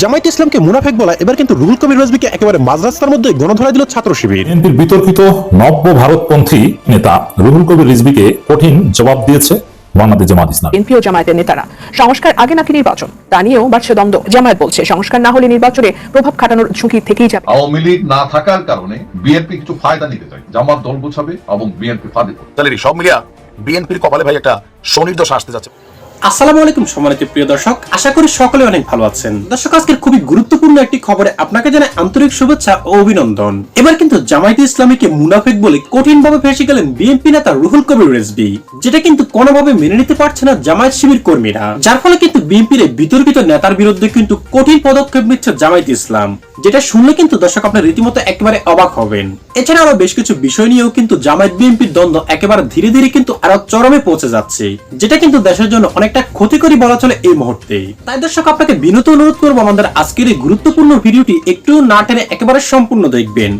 জামায়াত ইসলামকে মুনাফেক বলা এবার কিন্তু রুহুল কবির রেজবিকে একেবারে মাঝ রাস্তার মধ্যে গণধরা দিল ছাত্র শিবির। বিএনপির বিতর্কিত নব্য ভারতপন্থী নেতা রুহুল কবির রিজভিকে কঠিন জবাব দিয়েছে বাংলাদেশ জামাত ইসলাম। বিএনপি ও জামায়াতের নেতারা সংস্কার আগে নাকি নির্বাচন? তা নিয়েও বাড়ছে দ্বন্দ্ব। জামায়াত বলছে সংস্কার না হলে নির্বাচনে প্রভাব খাটানোর ঝুঁকি থেকেই যাবে। আওয়ামী লীগ না থাকার কারণে বিএনপি কিছু ফায়দা নিতে চায়। জামাত দল গোছাবে এবং বিএনপি ফাঁদে পড়বে। তাহলে সব মিলিয়া বিএনপির কপালে ভাই একটা শনির্দশা আসতে যাচ্ছে। আসসালামু আলাইকুম সম্মানিত প্রিয় দর্শক, আশা করি সকলে অনেক ভালো আছেন। দর্শক, আজকের খুবই গুরুত্বপূর্ণ একটি খবরে আপনাকে আন্তরিক শুভেচ্ছা ও অভিনন্দন। এবার কিন্তু জামায়াতে ইসলামীকে মুনাফিক বলে ফেসে গেলেন বিএনপি নেতা রুহুল কবির রেজবি যেটা কিন্তু কোনোভাবে মেনে নিতে পারছে না জামায়াত শিবির কর্মীরা। যার ফলে কিন্তু বিএনপির বিতর্কিত নেতার বিরুদ্ধে কিন্তু কঠিন পদক্ষেপ নিচ্ছে জামায়াত ইসলাম। যেটা শুনলে কিন্তু দর্শক আপনার রীতিমতো একেবারে অবাক হবেন। এছাড়া আরও বেশ কিছু বিষয় নিয়েও কিন্তু জামায়াত বিএনপির দ্বন্দ্ব একেবারে ধীরে ধীরে কিন্তু আরও চরমে পৌঁছে যাচ্ছে। যেটা কিন্তু দেশের জন্য অনেকটা ক্ষতিকরী বলা চলে এই মুহূর্তে তাই দর্শক, আপনাকে বিনত অনুরোধ করব আমাদের আজকের এই গুরুত্বপূর্ণ ভিডিওটি একটু না টেনে একেবারে সম্পূর্ণ দেখবেন।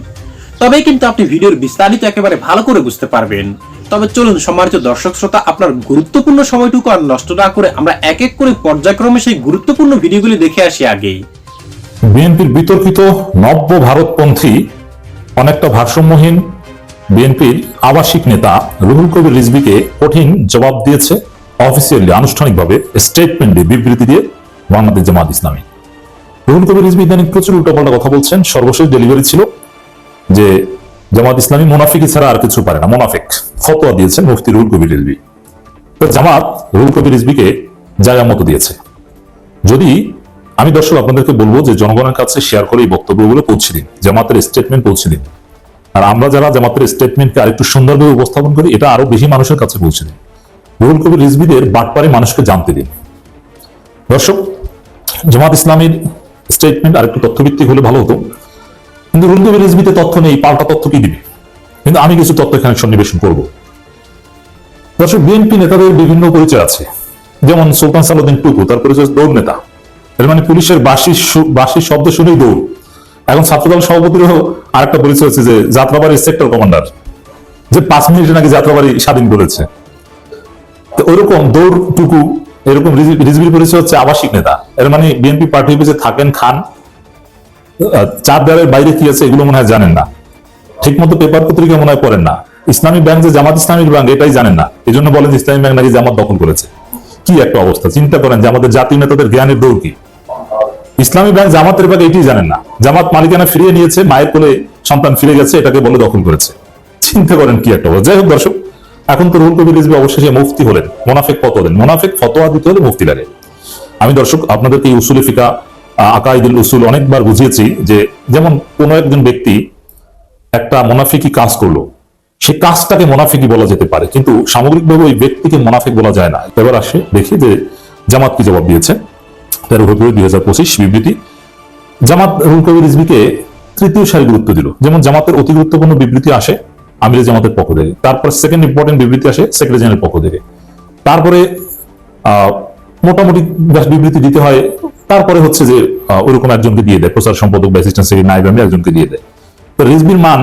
তবেই কিন্তু আপনি ভিডিওর বিস্তারিত একেবারে ভালো করে বুঝতে পারবেন। তবে চলুন, সম্মানিত দর্শক শ্রোতা, আপনার গুরুত্বপূর্ণ সময়টুকু আর নষ্ট না করে আমরা এক এক করে পর্যায়ক্রমে সেই গুরুত্বপূর্ণ ভিডিওগুলি দেখে আসি আগেই। বিএনপির বিতর্কিত নব্য ভারতপন্থী, অনেকটা ভারসাম্যহীন বিএনপির আবাসিক নেতা রুহুল কবির রিজভিকে কঠিন জবাব দিয়েছে। অফিসিয়ালি আনুষ্ঠানিকভাবে স্টেটমেন্ট বিবৃতি দিয়ে বাংলাদেশ জামাত ইসলামী। রুহুল কবির রিজভি ইদানিং প্রচুর উল্টোপাল্টা কথা বলছেন। সর্বশেষ ডেলিভারি ছিল যে জামাত ইসলামী মোনাফিকি ছাড়া আর কিছু পারে না, মোনাফিক। ফতোয়া দিয়েছেন মুফতি রুহুল কবির রিজভি। তো জামাত রুহুল কবির রিজভিকে জায়গা মতো দিয়েছে। যদি আমি দর্শক আপনাদেরকে বলব যে জনগণের কাছে শেয়ার করে এই বক্তব্যগুলো পৌঁছে দিন, জামাতের স্টেটমেন্ট পৌঁছে দিন। আর আমরা যারা জামাতের স্টেটমেন্টকে আরেকটু সুন্দরভাবে উপস্থাপন করি, এটা আরও বেশি মানুষের কাছে পৌঁছে দিন রুহুল কবির রিজভিদের বাটপারে মানুষকে জানতে দিন। দর্শক, জামাত ইসলামের স্টেটমেন্ট আরেকটু তথ্যভিত্তিক হলে ভালো হতো। কিন্তু রুহুল কবির রিজভিতে তথ্য নেই, পাল্টা তথ্য কি দিবে? কিন্তু আমি কিছু তথ্য এখানে সন্নিবেশন করব। দর্শক, বিএনপি নেতাদের বিভিন্ন পরিচয় আছে। যেমন সুলতান সালাউদ্দিন টুকু, তার পরিচয় দৌড় নেতা। এর মানে পুলিশের বাসি বাসির শব্দ শুনেই দৌড়। এখন ছাত্রদল সভাপতিরও আরেকটা পরিচয় হচ্ছে যে যাত্রাবাড়ির সেক্টর কমান্ডার যে পাঁচ মিনিটে নাকি যাত্রাবাড়ি স্বাধীন করেছে। তো ওরকম দৌড় টুকু এরকম রিজ- রিজভির পরিচয় হচ্ছে আবাসিক নেতা। এর মানে বিএনপি পার্টি অফিসে থাকেন খান। চার দেওয়ালের বাইরে কি আছে এগুলো মনে হয় জানেন না। ঠিক মতো পেপার পত্রিকা মনে হয় পড়েন না। ইসলামী ব্যাংক যে জামাত ইসলামী ব্যাংক, এটাই জানেন না। এই জন্য বলেন যে ইসলামী ব্যাংক নাকি জামাত দখল করেছে। কি একটা অবস্থা, চিন্তা করেন যে আমাদের জাতীয় নেতাদের জ্ঞানের দৌড় কি? ইসলামী ব্যাংক জামাতের ব্যাংক এটি জানেন না। জামাত মালিকানা ফিরিয়ে নিয়েছে, মায়ের কোলে সন্তান ফিরে গেছে, এটাকে বলে দখল করেছে। চিন্তা করেন কি একটা অবস্থা। যাই হোক দর্শক এখন তো রুহুল কবির রিজভী অবশেষে মুফতি হলেন, মোনাফেক ফতোয়া দেন মোনাফেক ফতোয়া দিতে হলে মুফতি লাগে। আমি দর্শক, আপনাদেরকে এই উসুলে ফিকা আকাইদুল উসুল অনেকবার বুঝিয়েছি যে যেমন কোনো একজন ব্যক্তি একটা মোনাফিকি কাজ করল, সে কাজটাকে মোনাফিকি বলা যেতে পারে। কিন্তু সামগ্রিকভাবে ওই ব্যক্তিকে মোনাফিক বলা যায় না। এবার আসে দেখি যে জামাত কি জবাব দিয়েছে। তেরো ফেব্রুয়ারি দুই হাজার পঁচিশ বিবৃতি। জামাত রুল কবির রিজভিকে তৃতীয় সারি গুরুত্ব দিল। যেমন জামাতের অতি গুরুত্বপূর্ণ বিবৃতি আসে আমির জামাতের পক্ষ থেকে। তারপর সেকেন্ড ইম্পর্টেন্ট বিবৃতি আসে সেক্রেটারি জেনারেল পক্ষ থেকে। তারপরে মোটামুটি বিবৃতি দিতে হয়। তারপরে হচ্ছে যে ওরকম একজনকে দিয়ে দেয়, প্রচার সম্পাদক নাইব একজনকে দিয়ে দেয়। তো রিজবির মান,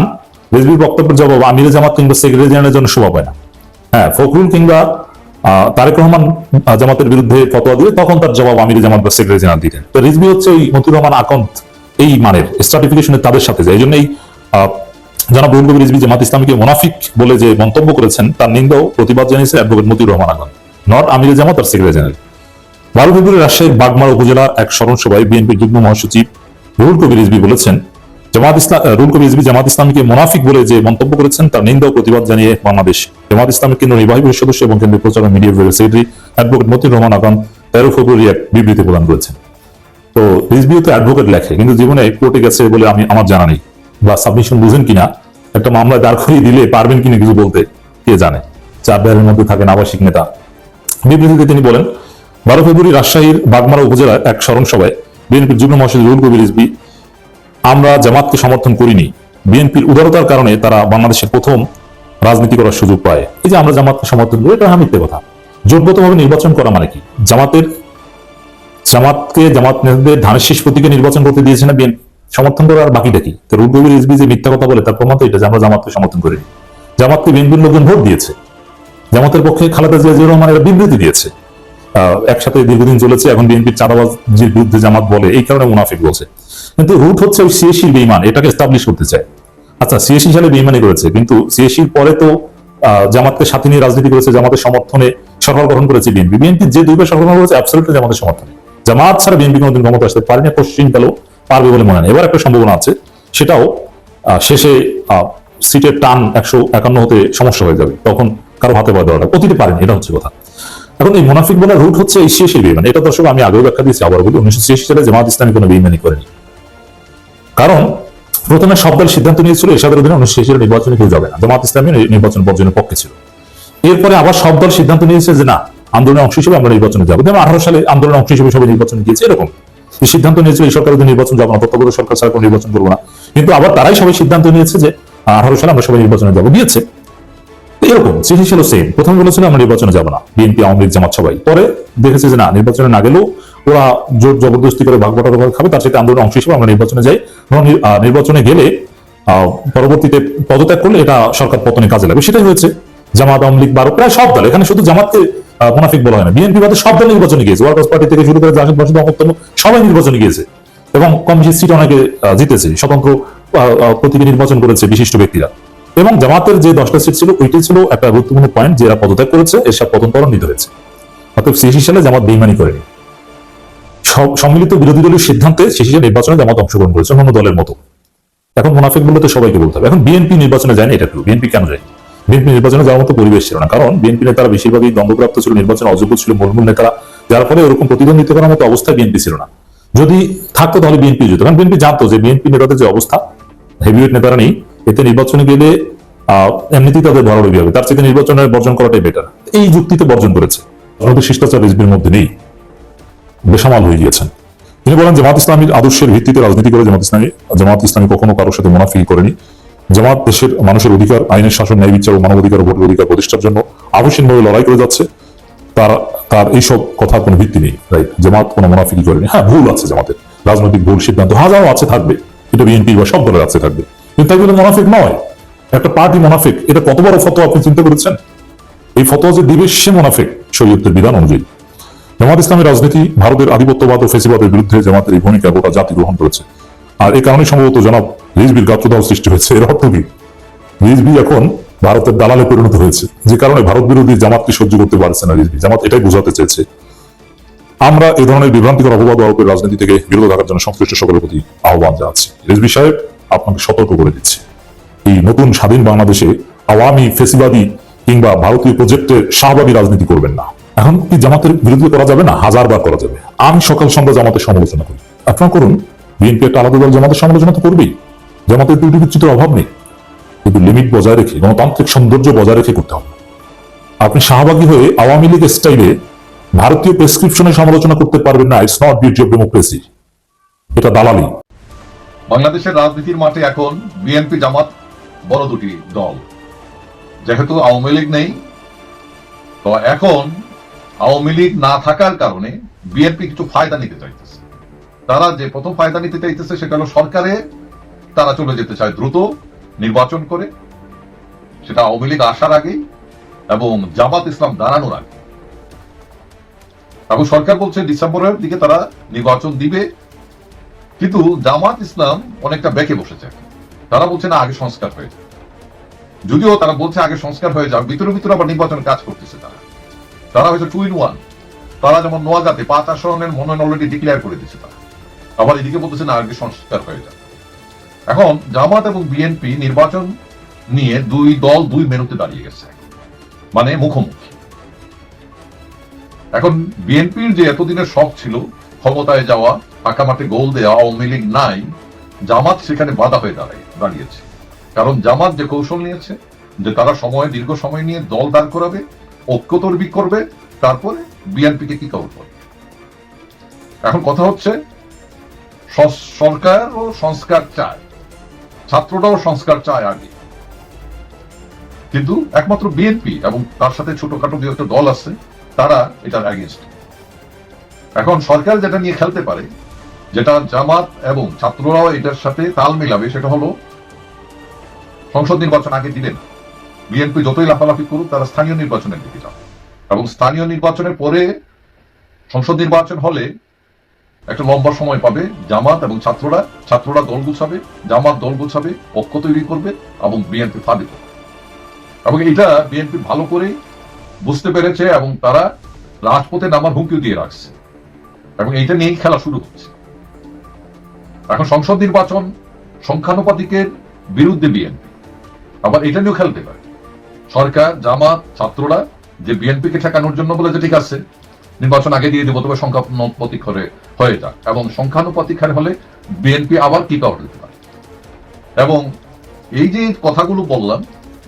রিজবির বক্তব্যের জবাব আমির জামাত কিংবা সেক্রেটারি জেনারেলের জন্য শোভা পায় না। হ্যাঁ ফখরুল কিংবা তারেক রহমান জামাতের বিরুদ্ধে ফতোয়া দিলে তখন তার জবাব আমির জামাত বা সেক্রেটারি জেনারেল দিতেন। তো রিজবি হচ্ছে ওই মতিউর রহমান আকন্ত এই মানের স্ট্রাটিফিকেশনের তাদের সাথে যায়। এই জন্যই জনাব রুহুল কবির রিজভি জামাত ইসলামীকে মোনাফিক বলে যে মন্তব্য করেছেন, তার নিন্দাও প্রতিবাদ জানিয়েছে অ্যাডভোকেট মতিউর রহমান আগন। নট আমির জামাত আর সেক্রেটারি জেনারেল। বারো ফেব্রুয়ারি রাজশাহীর বাগমারা উপজেলার এক স্মরণ সভায় বিএনপির যুগ্ম মহাসচিব রুহুল কবির রিজভি বলেছেন, জামাত ইসলাম রুহুল কবির রিজভি জামাত ইসলামীকে মোনাফিক বলে যে মন্তব্য করেছেন, তার নিন্দা ও প্রতিবাদ জানিয়ে বাংলাদেশ। জামাত ইসলামের কেন্দ্র নির্বাহী সদস্য এবং কেন্দ্রীয় প্রচার মিডিয়া বিভাগের সেক্রেটারি অ্যাডভোকেট মতিউর রহমান আগন তেরো ফেব্রুয়ারি এক বিবৃতি প্রদান করেছেন। তো রিজভিও তো অ্যাডভোকেট লেখে, কিন্তু জীবনে কোর্টে গেছে বলে আমি আমার জানা নেই। বা সাবমিশন বুঝেন কিনা একটা মামলা দাঁড় করিয়ে দিলে পারবেন কিনা কিছু বলতে, কে জানে? চার দেয়ালের মধ্যে থাকেন আবাসিক নেতা। বিবৃতিতে তিনি বলেন, বারো ফেব্রুয়ারি রাজশাহীর বাগমারা উপজেলার এক স্মরণ সভায় বিএনপির যুগ্ম মহাসচিব রুল কবির রিজভি আমরা জামাতকে সমর্থন করিনি। বিএনপির উদারতার কারণে তারা বাংলাদেশের প্রথম রাজনীতি করার সুযোগ পায়। এই যে আমরা জামাতকে সমর্থন করি, এটা মিথ্যে কথা। জোটগতভাবে নির্বাচন করা মানে কি? জামাতের, জামাতকে, জামাত নেতাদের ধানের শীষ প্রতীকে নির্বাচন করতে দিয়েছে না বিএনপি? সমর্থন করার বাকিটা কি তো রুল কবির যে মিথ্যা কথা বলে তার প্রমাণ তো এটা যে আমরা জামাতকে সমর্থন করিনি। জামাতকে বিএনপির লোকজন ভোট দিয়েছে। জামাতের পক্ষে খালেদা জিয়া জিয়া রহমান বিবৃতি দিয়েছে। একসাথে দীর্ঘদিন চলেছে, এখন বিএনপির চাঁদাবাজির বিরুদ্ধে জামাত বলে, এই কারণে মুনাফিক বলছে। কিন্তু রুট হচ্ছে ওই সিএসির বেইমান, এটাকে এস্টাবলিশ করতে চায়। আচ্ছা সিএসি সালে বেইমানি করেছে, কিন্তু সিএসির পরে তো জামাতকে সাথে নিয়ে রাজনীতি করেছে, জামাতের সমর্থনে সরকার গঠন করেছে বিএনপি। বিএনপি যে দুইবার সরকার গঠন করেছে অ্যাবসলিউটলি জামাতের সমর্থনে। জামাত ছাড়া বিএনপি কোনোদিন ক্ষমতা আসতে পারেনি পশ্চিম কালেও পারবে বলে মনে হয় এবার একটা সম্ভাবনা আছে, সেটাও শেষে সিটের টান একশো একান্ন হতে সমস্যা হয়ে যাবে। তখন কারও হাতে পায়ে দেওয়াটা অতীতে পারেনি, এটা হচ্ছে কথা। এখন এই মুনাফিক বলার রুট হচ্ছে এই শেষে বেইমানি। এটা দর্শক আমি আগেও ব্যাখ্যা দিয়েছি আবার বলি, উনিশশো ছিয়াশি সালে জামাত ইসলামী কোনো বেইমানি করেনি। কারণ প্রথমে সব দল সিদ্ধান্ত নিয়েছিল এসবের অধীনে উনিশশো ছিয়াশি নির্বাচনে কেউ যাবে না। জামাত ইসলামী নির্বাচন বর্জনের পক্ষে ছিল। এরপরে আবার সব দল সিদ্ধান্ত নিয়েছে যে না, আন্দোলনের অংশ হিসেবে আমরা নির্বাচনে যাব। যেমন আঠারো সালে আন্দোলনের অংশ হিসেবে সবাই নির্বাচনে গিয়েছে, এরকম। সিদ্ধান্ত নিয়েছিল এই সরকারের নির্বাচন যাব না তত্ত্বাবধায়ক সরকার ছাড়া নির্বাচন করব না। কিন্তু আবার তারাই সবাই সিদ্ধান্ত নিয়েছে যে, আঠারো সালে আমরা সবাই নির্বাচনে যাব গিয়েছে তো এরকম চিঠি ছিল সেম প্রথম বলেছিল আমরা নির্বাচনে যাব না। বিএনপি, আওয়ামী জামাত সবাই। পরে দেখেছে যে না, নির্বাচনে না গেলেও ওরা জোর জবরদস্তি করে ভাগ করে খাবে, তার সাথে আন্দোলনের অংশ হিসেবে আমরা নির্বাচনে যাই। নির্বাচনে গেলে পরবর্তীতে পদত্যাগ করলে এটা সরকার পতনে কাজে লাগবে। সেটাই হয়েছে। জামাত, আওয়ামী লীগ, বারো, প্রায় সব দল। এখানে শুধু জামাতকে মুনাফিক বলা হয় না। বিএনপি বাদে সব দল নির্বাচনে গিয়েছে। ওয়ার্কার্স পার্টি থেকে শুরু করে জাহিদ বাসিদ অমর্তন সবাই নির্বাচনে গিয়েছে। এবং কম বেশি সিট অনেকে জিতেছে। স্বতন্ত্র প্রতীকে নির্বাচন করেছে বিশিষ্ট ব্যক্তিরা। এবং জামাতের যে দশটা সিট ছিল, ওইটাই ছিল একটা গুরুত্বপূর্ণ পয়েন্ট যে এরা পদত্যাগ করেছে এসব পতন ত্বরান্বিত হয়েছে। অর্থাৎ সিএসি সালে জামাত বেইমানি করেনি সম্মিলিত বিরোধী দলের সিদ্ধান্তে সিএসি নির্বাচনে জামাত অংশগ্রহণ করেছে অন্য দলের মতো। এখন মুনাফিক বলে তো সবাইকে বলতে হবে। এখন বিএনপি নির্বাচনে যায়নি এটা বিএনপি কেন যায়? বিএনপি নির্বাচনে যাওয়ার মতো পরিবেশ ছিল না। কারণ বিএনপি নেতারা বেশিরভাগই দ্বন্দ্বপ্রাপ্ত ছিল, নির্বাচনে অযোগ্য ছিল মূলমূল নেতারা, যার ফলে ওরকম প্রতিদ্বন্দ্বিতা করার মতো অবস্থা বিএনপি ছিল না। যদি থাকতো তাহলে বিএনপি যেত, কারণ বিএনপি জানতো যে বিএনপি নেতাদের যে অবস্থা হেভিওয়েট নেতারা নেই, এতে নির্বাচনে গেলে এমনিতেই তাদের ভরাডুবি হবে, তার থেকে নির্বাচনের বর্জন করাটাই বেটার এই যুক্তিতে বর্জন করেছে। আমাদের শিষ্টাচার রিজবির মধ্যে নেই। বেসামাল হয়ে গিয়েছেন। তিনি বলেন, জামাত ইসলামীর আদর্শের ভিত্তিতে রাজনীতি করে জামাত ইসলামী জামাত ইসলামী কখনো কারোর সাথে মুনাফি করেনি। জামাত দেশের মানুষের অধিকার, আইনের শাসন, ন্যায় বিচার ও মানবাধিকার ভোটের অধিকার প্রতিষ্ঠার জন্য আবশ্যিকভাবে লড়াই করে যাচ্ছে। তার তার এইসব কথার কোনো ভিত্তি নেই রাইট জামাত কোনো মুনাফিকি করেনি। হ্যাঁ ভুল আছে জামাতের। রাজনৈতিক ভুল সিদ্ধান্ত হাজারো আছে, থাকবে। এটা বিএনপি বা সব দলের আছে, থাকবে। কিন্তু তাই বলে মুনাফিক নয়। একটা পার্টি মুনাফিক, এটা কত বড় ফটো আপনি চিন্তা করেছেন? এই ফতোয়া যে দিবে, সে মুনাফিক, শরীয়তের বিধান অনুযায়ী। জামাত ইসলামী রাজনীতি, ভারতের আধিপত্যবাদ ও ফেসিবাদের বিরুদ্ধে জামাতের এই ভূমিকা গোটা জাতি গ্রহণ করেছে। আর এই কারণে সম্ভবত জনাব রিজবির গাত্রদাহ সৃষ্টি হয়েছে। এর অর্থ কি? রিজবি এখন ভারতের দালালে পরিণত হয়েছে। যে কারণে ভারত বিরোধী জামাতকে সহ্য করতে পারছে না রিজবি জামাত এটাই বোঝাতে চেয়েছে। আমরা এ ধরনের বিভ্রান্তিকর অপবাদ আরোপের রাজনীতি থেকে বিরত থাকার জন্য সংশ্লিষ্ট সকলের প্রতি আহ্বান জানাচ্ছি। রিজবি সাহেব, আপনাকে সতর্ক করে দিচ্ছি। এই নতুন স্বাধীন বাংলাদেশে আওয়ামী ফেসিবাদী কিংবা ভারতীয় প্রজেক্টের শাহবাদী রাজনীতি করবেন না। এখন কি জামাতের বিরুদ্ধে করা যাবে না? হাজারবার করা যাবে। আমি সকাল সন্ধ্যা জামাতের সমালোচনা করি। আপনার করুন বিএনপি একটা আলাদা দল জামাতের সমালোচনা তো করবেই। জামাতের ত্রুটি বিচ্যুতির অভাব নেই। কিন্তু লিমিট বজায় রেখে, গণতান্ত্রিক সৌন্দর্য বজায় রেখে করতে হবে। আপনি শাহবাগী হয়ে আওয়ামী লীগ স্টাইলে ভারতীয় প্রেসক্রিপশনে সমালোচনা করতে পারবেন না it's not beauty of democracy এটা দালালি। বাংলাদেশের রাজনীতির মাঠে এখন বিএনপি জামাত বড় দুটি দল। যেহেতু আওয়ামী লীগ নেই, তো এখন আওয়ামী লীগ না থাকার কারণে বিএনপি কিছু ফায়দা নিতে চাইতেছে। তারা যে প্রথম ফায়দা নিতে চাইতেছে সেটা হলো সরকারে তারা চলে যেতে চায় দ্রুত, নির্বাচন করে। সেটা আওয়ামী লীগ আসার আগেই এবং জামাত ইসলাম দাঁড়ানোর আগে। এবং সরকার বলছে ডিসেম্বরের দিকে তারা নির্বাচন দিবে। কিন্তু জামাত ইসলাম অনেকটা বেঁকে বসেছে তারা বলছে, না, আগে সংস্কার হয়ে যদিও তারা বলছে, আগে সংস্কার হয়ে যাক। ভিতরে ভিতরে আবার নির্বাচন কাজ করতেছে তারা। তারা হয়তো টু ইন ওয়ান তারা যেমন নোয়াগাতে পাঁচ আসনের মনোনয়ন অলরেডি ডিক্লেয়ার করে দিচ্ছে তারা। আবার এদিকে বলতেছে না আগে সংস্কার হয়ে যাক এখন জামাত এবং বিএনপি নির্বাচন নিয়ে দুই দল দুই মেনুতে দাঁড়িয়ে গেছে। মানে মুখোমুখি। এখন বিএনপির যে এতদিনের শখ ছিল, ক্ষমতায় যাওয়া ফাঁকা মাঠে গোল দেওয়া আওয়ামী লীগ নাই, জামাত সেখানে বাধা হয়ে দাঁড়ায় দাঁড়িয়েছে। কারণ জামাত যে কৌশল নিয়েছে, যে তারা সময়, দীর্ঘ সময় নিয়ে দল দাঁড় করাবে, ঐক্য তৈরি করবে, তারপরে বিএনপিকে কি কবর করবে এখন কথা হচ্ছে সস- সরকার ও সংস্কার চায়। ছাত্ররাও সংস্কার চায় আগে। কিন্তু একমাত্র বিএনপি এবং তার সাথে ছোটখাটো দু একটা দল আছে, তারা এটার অ্যাগেনস্ট এখন সরকার যেটা নিয়ে খেলতে পারে, যেটা জামাত এবং ছাত্ররাও এটার সাথে তাল মিলাবে, সেটা হলো সংসদ নির্বাচন আগে দিলেন বিএনপি যতই লাফালাফি করুক, তারা স্থানীয় নির্বাচনের দিকে যাবে। এবং স্থানীয় নির্বাচনের পরে সংসদ নির্বাচন হলে একটা লম্বা সময় পাবে জামাত এবং ছাত্ররা ছাত্ররা দল গুছাবে, জামাত দল গুছাবে, পক্ষ তৈরি করবে এবং বিএনপি ফাঁদে এবং এটা বিএনপি ভালো করেই বুঝতে পেরেছে এবং তারা রাজপথে নামার হুমকি দিয়ে রাখছে। এবং এইটা নিয়েই খেলা শুরু হচ্ছে। এখন সংসদ নির্বাচন সংখ্যানুপাতিকের বিরুদ্ধে বিএনপি আবার এটা নিয়েও খেলতে পারে। সরকার, জামাত, ছাত্ররা যে বিএনপিকে ঠেকানোর জন্য বলেছে, ঠিক আছে নির্বাচন আগে দিয়ে দেবো, তবে সংখ্যানুপাতিক হলে হয়ে যাক। এবং সংখ্যানুপাতিক হারে হলে বিএনপি আবার কি পাওয়ার দিতে পারে? এবং এই যে কথাগুলো বললাম,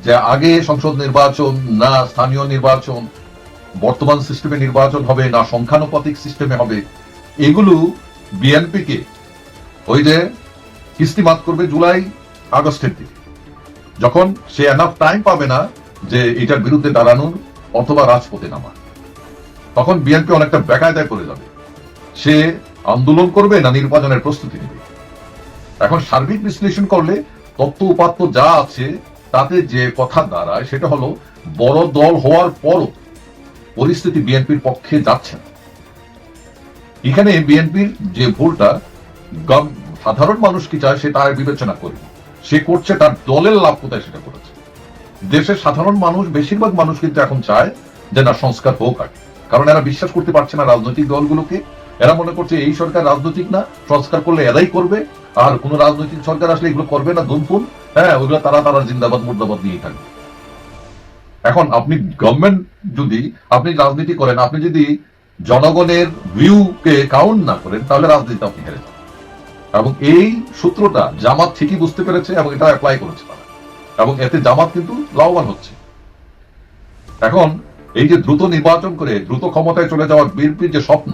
যে আগে সংসদ নির্বাচন, না স্থানীয় নির্বাচন, বর্তমান সিস্টেমে নির্বাচন হবে, না সংখ্যানুপাতিক সিস্টেমে হবে, এগুলো বিএনপিকে ওই যে কিস্তিমাত করবে জুলাই আগস্টের দিকে। যখন সে এনাফ টাইম পাবে না যে এটার বিরুদ্ধে দাঁড়ানোর অথবা রাজপথে নামা তখন বিএনপি অনেকটা বেকায়দায় পড়ে যাবে। সে আন্দোলন করবে না নির্বাচনের প্রস্তুতি নেবে? এখন সার্বিক বিশ্লেষণ করলে তত্ত্ব উপাত্ত যা আছে তাতে যে কথা দাঁড়ায় সেটা হলো, বড় দল হওয়ার পরও পরিস্থিতি বিএনপির পক্ষে যাচ্ছে না। এখানে বিএনপির যে ভুলটা সাধারণ মানুষ কি চায় সে তার বিবেচনা করবে সে করছে তার দলের লাভ কোথায় সেটা করেছে। দেশের সাধারণ মানুষ, বেশিরভাগ মানুষ কিন্তু এখন চায় যে না, সংস্কার হোক আগে। কারণ এরা বিশ্বাস করতে পারছে না রাজনৈতিক দলগুলোকে। এরা মনে করছে এই সরকার রাজনৈতিক না, সংস্কার করলে এরাই করবে। আর কোন রাজনৈতিক সরকার আসলে এগুলো করবে না দুমফুল হ্যাঁ ওইগুলো তারা তারা জিন্দাবাদ, মুর্দাবাদ নিয়ে থাকবে। এখন আপনি গভর্নমেন্ট যদি আপনি রাজনীতি করেন, আপনি যদি জনগণের ভিউকে কাউন্ট না করেন, তাহলে রাজনীতি আপনি হেরে যাবেন এবং এই সূত্রটা জামাত ঠিকই বুঝতে পেরেছে এবং এটা অ্যাপ্লাই করেছে তারা। এবং এতে জামাত কিন্তু লাভবান হচ্ছে। এখন এই যে দ্রুত নির্বাচন করে দ্রুত ক্ষমতায় চলে যাওয়ার বিএনপির যে স্বপ্ন,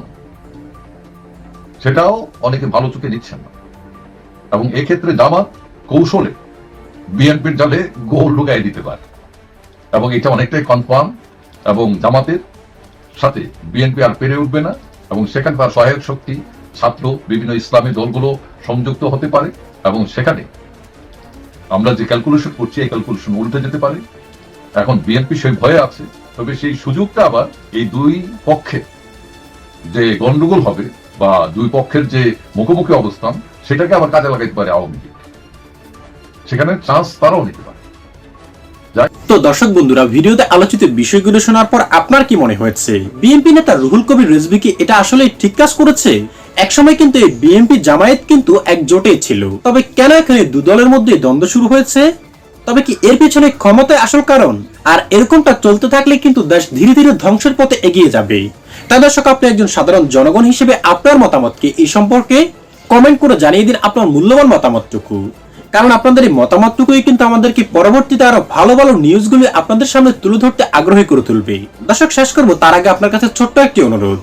সেটাও অনেকে ভালো চোখে নিচ্ছেন না। এবং এক্ষেত্রে জামাত কৌশলে বিএনপির জালে গোল লুগাই দিতে পারে। এবং এটা অনেকটাই কনফার্ম এবং জামাতের সাথে বিএনপি আর পেরে উঠবে না এবং সেখানকার সহায়ক শক্তি, ছাত্র, বিভিন্ন ইসলামী দলগুলো সংযুক্ত হতে পারে এবং সেখানে আমরা যে ক্যালকুলেশন করছি, এই ক্যালকুলেশন উল্টে যেতে পারে। এখন বিএনপি সেই ভয়ে আছে। তবে সেই সুযোগটা আবার এই দুই পক্ষে যে গন্ডগোল হবে বা দুই পক্ষের যে মুখোমুখি অবস্থান, সেটাকে আবার কাজে লাগাইতে পারে আওয়ামী লীগ। সেখানে চান্স তারাও নিতে পারে। তো দর্শক বন্ধুরা, ভিডিওতে আলোচিত বিষয়গুলো শোনার পর আপনার কি মনে হয়েছে? বিএনপি নেতা রুহুল কবির রিজভী কি এটা আসলে ঠিক কাজ করেছে? একসময় কিন্তু এই বিএনপি জামায়াত কিন্তু একজোটে ছিল। তবে কেন এখানে দু দলের মধ্যে দ্বন্দ্ব শুরু হয়েছে? তবে কি এর পেছনে ক্ষমতায় আসল কারণ? আর এরকমটা চলতে থাকলে কিন্তু দেশ ধীরে ধীরে ধ্বংসের পথে এগিয়ে যাবে। তাই দর্শক, আপনি একজন সাধারণ জনগণ হিসেবে আপনার মতামতকে এই সম্পর্কে কমেন্ট করে জানিয়ে দিন আপনার মূল্যবান মতামতটুকু। কারণ আপনাদের এই মতামতটুকুই কিন্তু আমাদেরকে পরবর্তীতে আরও ভালো ভালো নিউজগুলি আপনাদের সামনে তুলে ধরতে আগ্রহী করে তুলবে। দর্শক, শেষ করব তার আগে আপনার কাছে ছোট্ট একটি অনুরোধ।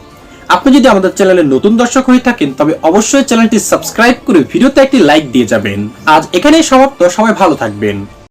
আপনি যদি আমাদের চ্যানেলে নতুন দর্শক হয়ে থাকেন, তবে অবশ্যই চ্যানেলটি সাবস্ক্রাইব করে ভিডিওতে একটি লাইক দিয়ে যাবেন। আজ এখানেই সমাপ্ত, সবাই ভালো থাকবেন।